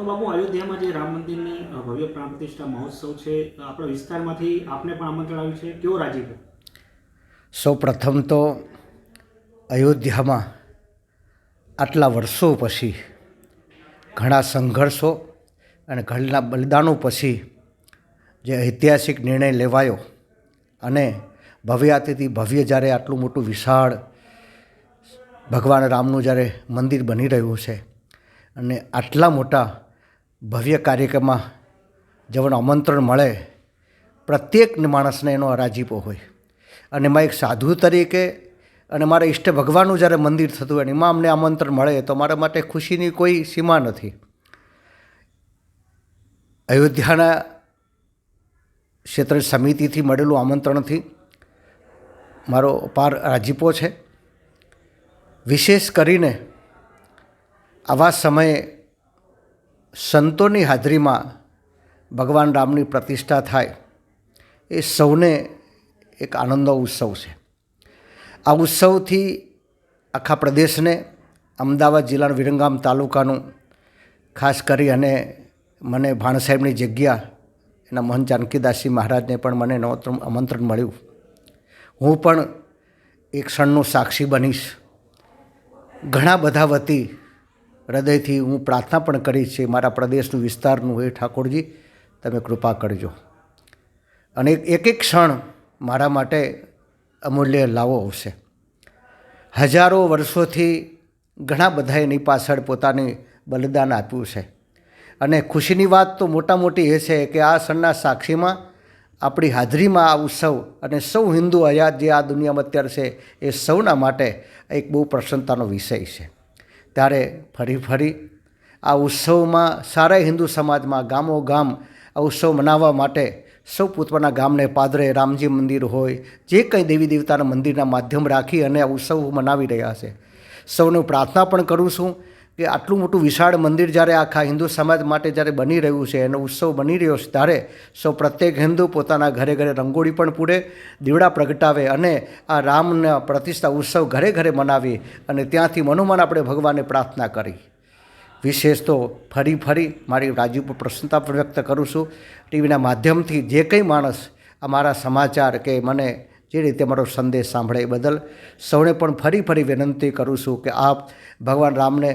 તો બાબુ અયોધ્યામાં જે રામ મંદિરની ભવ્ય પ્રાણ પ્રતિષ્ઠા મહોત્સવ છે આપણા વિસ્તારમાંથી આપને પણ આમંત્રણ આવ્યું છે? કેવો રાજીપો સૌ પ્રથમ તો અયોધ્યામાં આટલા વર્ષો પછી ઘણા સંઘર્ષો અને ઘણા બલિદાનો પછી જે ઐતિહાસિક નિર્ણય લેવાયો અને ભવ્યાતિથી ભવ્ય જ્યારે આટલું મોટું વિશાળ ભગવાન રામનું જ્યારે મંદિર બની રહ્યું છે અને આટલા મોટા ભવ્ય કાર્યક્રમમાં જવાનું આમંત્રણ મળે પ્રત્યેક માણસને એનો રાજીપો હોય. અને એમાં એક સાધુ તરીકે અને મારા ઈષ્ટ ભગવાનનું જ્યારે મંદિર થતું હોય એમાં અમને આમંત્રણ મળે, તો મારા માટે ખુશીની કોઈ સીમા નથી. અયોધ્યાના ક્ષેત્ર સમિતિથી મળેલું આમંત્રણથી મારો અપાર રાજીપો છે. વિશેષ કરીને આવા સમયે સંતોની હાજરીમાં ભગવાન રામની પ્રતિષ્ઠા થાય, એ સૌને એક આનંદનો ઉત્સવ છે. આ ઉત્સવથી આખા પ્રદેશને, અમદાવાદ જિલ્લાના વિરંગામ તાલુકાનું, ખાસ કરી અને મને ભાણ સાહેબની જગ્યા, એના મહંત જાનકીદાસજી મહારાજને પણ મને આમંત્રણ મળ્યું. હું પણ એક ક્ષણનો સાક્ષી બનીશ. ઘણા બધા વતી હૃદયથી હું પ્રાર્થના પણ કરીશ છે મારા પ્રદેશનું વિસ્તારનું હે ઠાકોરજી, તમે કૃપા કરજો. અને એક એક ક્ષણ મારા માટે અમૂલ્ય લાવો આવશે હજારો વર્ષોથી ઘણા બધા એની પાછળ પોતાની બલિદાન આપ્યું છે. અને ખુશીની વાત તો મોટા મોટી એ છે કે આ ક્ષણના સાક્ષીમાં આપણી હાજરીમાં આ ઉત્સવ અને સૌ હિન્દુ આઝાદ જે આ દુનિયામાં અત્યારે છે એ સૌના માટે એક બહુ પ્રસન્નતાનો વિષય છે. ત્યારે ફરી ફરી આ ઉત્સવમાં સારા હિન્દુ સમાજમાં ગામો ગામ આ ઉત્સવ મનાવવા માટે સૌ પોતાના ગામને પાદરે રામજી મંદિર હોય, જે કંઈ દેવી દેવતાના મંદિરના માધ્યમ રાખી અને આ ઉત્સવ મનાવી રહ્યા છે. સૌને પ્રાર્થના પણ કરું છું કે આટલું મોટું વિશાળ મંદિર જ્યારે આખા હિન્દુ સમાજ માટે જ્યારે બની રહ્યું છે, એનો ઉત્સવ બની રહ્યો છે, ત્યારે સૌ પ્રત્યેક હિન્દુ પોતાના ઘરે ઘરે રંગોળી પણ પૂરે, દીવડા પ્રગટાવે અને આ રામના પ્રતિષ્ઠા ઉત્સવ ઘરે ઘરે મનાવી અને ત્યાંથી મનોમન આપણે ભગવાનને પ્રાર્થના કરી. વિશેષ તો ફરી ફરી મારી રાજી પર પ્રસન્નતા વ્યક્ત કરું છું. ટીવીના માધ્યમથી જે કંઈ માણસ અમારા સમાચાર કે મને જે રીતે મારો સંદેશ સાંભળે એ બદલ સૌને પણ ફરી ફરી વિનંતી કરું છું કે આપ ભગવાન રામને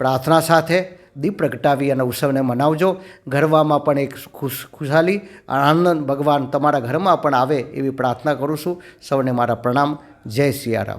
પ્રાર્થના સાથે દીપ પ્રગટાવી અને ઉત્સવને મનાવજો. ગરવામાં પણ એક ખુશ, ખુશાલી, આનંદ ભગવાન તમારા ઘરમાં પણ આવે એવી પ્રાર્થના કરું છું. સૌને મારા પ્રણામ. જય સિયારામ.